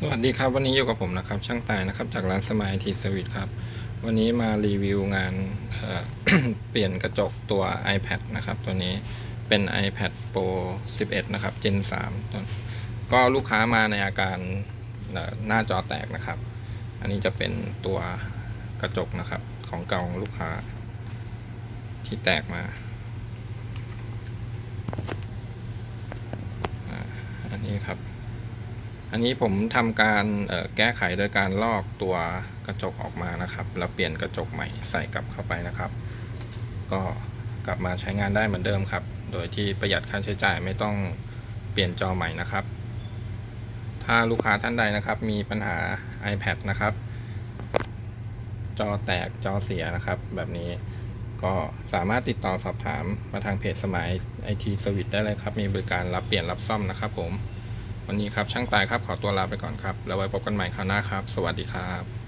สวัสดีครับวันนี้อยู่กับผมนะครับ ช่างตายนะครับ จากร้านสมายทีสวิตครับ วันนี้มารีวิวงานเเปลี่ยนกระจกตัว iPad นะครับ ตัวนี้เป็น iPad Pro 11 นะครับ Gen 3ตัวก็ลูกค้ามาในอาการหน้าจอแตกนะครับ อันนี้จะเป็นตัวกระจกนะครับของเก่าของลูกค้าที่แตกมาอันนี้ครับ อันนี้ผมทำการแก้ไขโดยการลอกตัวกระจกออกมานะครับ แล้วเปลี่ยนกระจกใหม่ใส่กลับเข้าไปนะครับ ก็กลับมาใช้งานได้เหมือนเดิมครับ โดยที่ประหยัดค่าใช้จ่ายไม่ต้องเปลี่ยนจอใหม่นะครับ ถ้าลูกค้าท่านใดนะครับ มีปัญหา iPad นะครับ จอแตกจอเสียนะครับ แบบนี้ก็สามารถติดต่อสอบถามมาทางเพจสมัยไอทีสวิตได้เลยครับ มีบริการรับเปลี่ยนรับซ่อมนะครับผม วันนี้ครับช่างตายครับขอตัวลาไปก่อนครับ แล้วไว้พบกันใหม่คราวหน้าครับ สวัสดีครับ